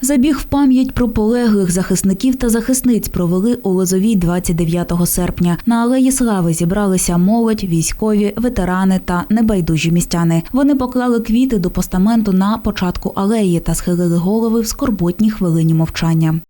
Забіг в пам'ять про полеглих захисників та захисниць провели у Лозовій 29 серпня. На алеї слави зібралися молодь, військові, ветерани та небайдужі містяни. Вони поклали квіти до постаменту на початку алеї та схилили голови в скорботній хвилині мовчання.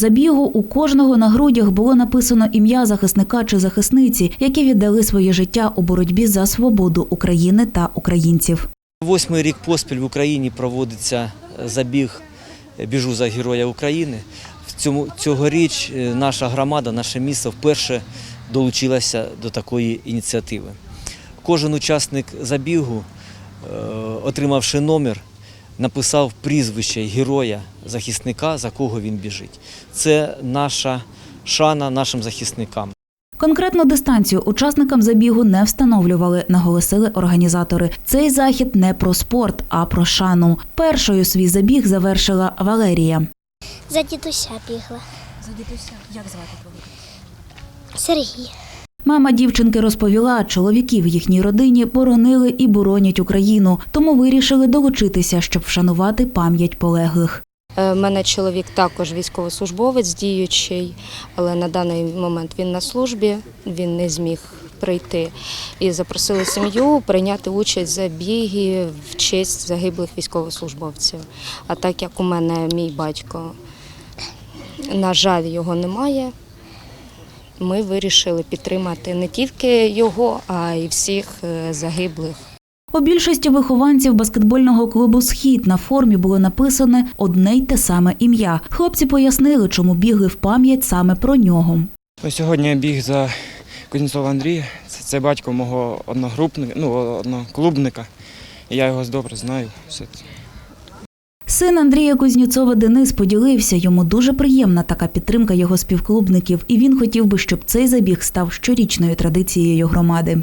Забігу у кожного на грудях було написано ім'я захисника чи захисниці, які віддали своє життя у боротьбі за свободу України та українців. Восьмий рік поспіль в Україні проводиться е, забіг е, Біжу за Героя України. В цьому цьогоріч е, наша громада, наше місто вперше долучилася до такої ініціативи. Кожен учасник забігу, отримавши номер, написав прізвище героя, захисника, за кого він біжить. Це наша шана нашим захисникам. Конкретну дистанцію учасникам забігу не встановлювали, наголосили організатори. Цей захід не про спорт, а про шану. Першою свій забіг завершила Валерія. За дідуся бігла. За дідуся, як звати твого? Сергій. Мама дівчинки розповіла, чоловіки в їхній родині боронили і боронять Україну, тому вирішили долучитися, щоб вшанувати пам'ять полеглих. У Е, мене чоловік також військовослужбовець діючий, але на даний момент він на службі, він не зміг прийти. І запросили сім'ю прийняти участь в забігі в честь загиблих військовослужбовців. А так як у мене мій батько, на жаль, його немає, ми вирішили підтримати не тільки його, а й всіх е, загиблих. У більшості вихованців баскетбольного клубу Схід на формі було написане одне й те саме ім'я. Хлопці пояснили, чому бігли в пам'ять саме про нього. Ну, Сьогодні я біг за Кузнєцова Андрія. Це, це батько мого одногрупника, ну, одноклубника. Я його добре знаю. Все це. Син Андрія Кузнєцова Денис поділився. Йому дуже приємна така підтримка його співклубників, і він хотів би, щоб цей забіг став щорічною традицією громади.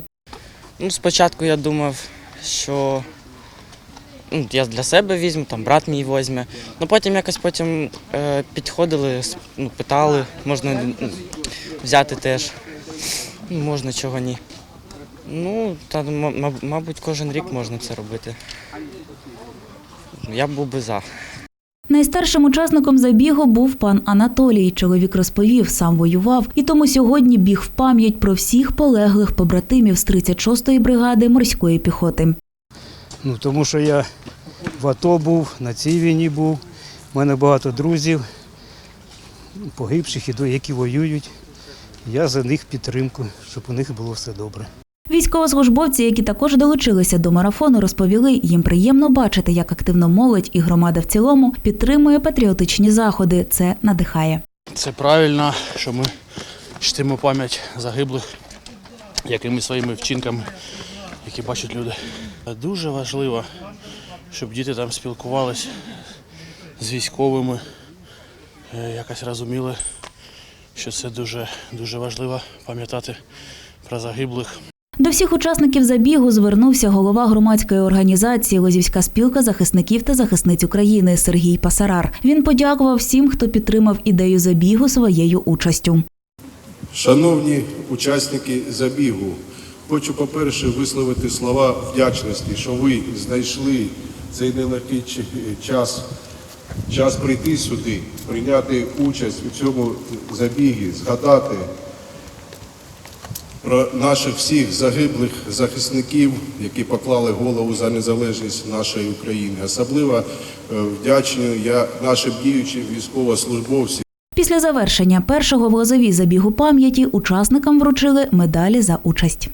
Ну, спочатку я думав, що ну, я для себе візьму, там брат мій візьме. Ну потім якось потім е, підходили, ну, питали, можна взяти теж. Ну, можна, чого ні. Ну, та, мабуть, кожен рік можна це робити. Я був би за. Найстаршим учасником забігу був пан Анатолій. Чоловік розповів, сам воював, і тому сьогодні біг в пам'ять про всіх полеглих побратимів з 36-ї бригади морської піхоти. Ну, тому що я в АТО був, на цій війні був. У мене багато друзів, погибших, які воюють. Я за них підтримку, щоб у них було все добре. Військовослужбовці, які також долучилися до марафону, розповіли, їм приємно бачити, як активно молодь і громада в цілому підтримує патріотичні заходи. Це надихає. Це правильно, що ми чтимо пам'ять загиблих якими своїми вчинками, які бачать люди. Дуже важливо, щоб діти там спілкувалися з військовими, е, якось розуміли, що це дуже, дуже важливо пам'ятати про загиблих. До всіх учасників забігу звернувся голова громадської організації Лозівська спілка захисників та захисниць України Сергій Пасарар. Він подякував всім, хто підтримав ідею забігу своєю участю. Шановні учасники забігу, хочу, по-перше, висловити слова вдячності, що ви знайшли цей нелегкий час, час прийти сюди, прийняти участь у цьому забігі, згадати про наших всіх загиблих захисників, які поклали голову за незалежність нашої України. Особливо е, вдячний я нашим діючим військовослужбовцям. Після завершення першого в Лозовій забігу пам'яті учасникам вручили медалі за участь.